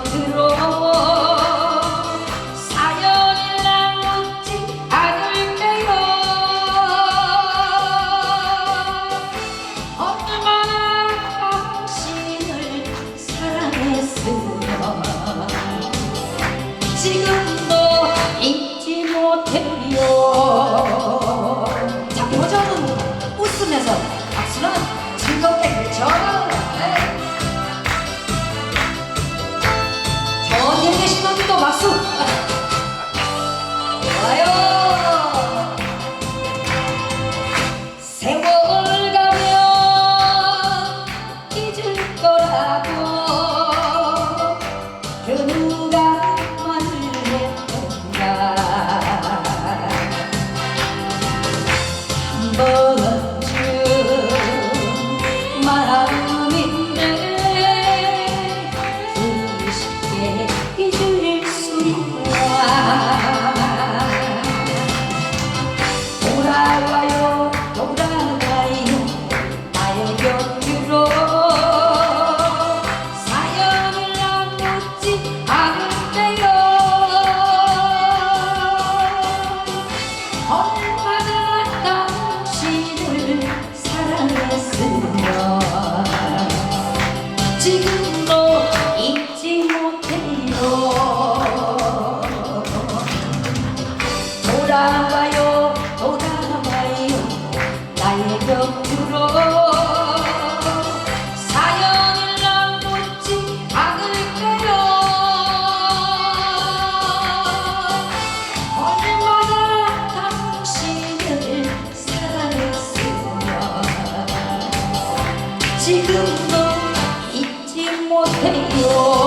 엎드려 て 돌아와요. 돌아와요. 나의 곁으로. 사연을 남보지 않을게요. 얼마나 당신을 사랑했으면 지금도 잊지 못해요.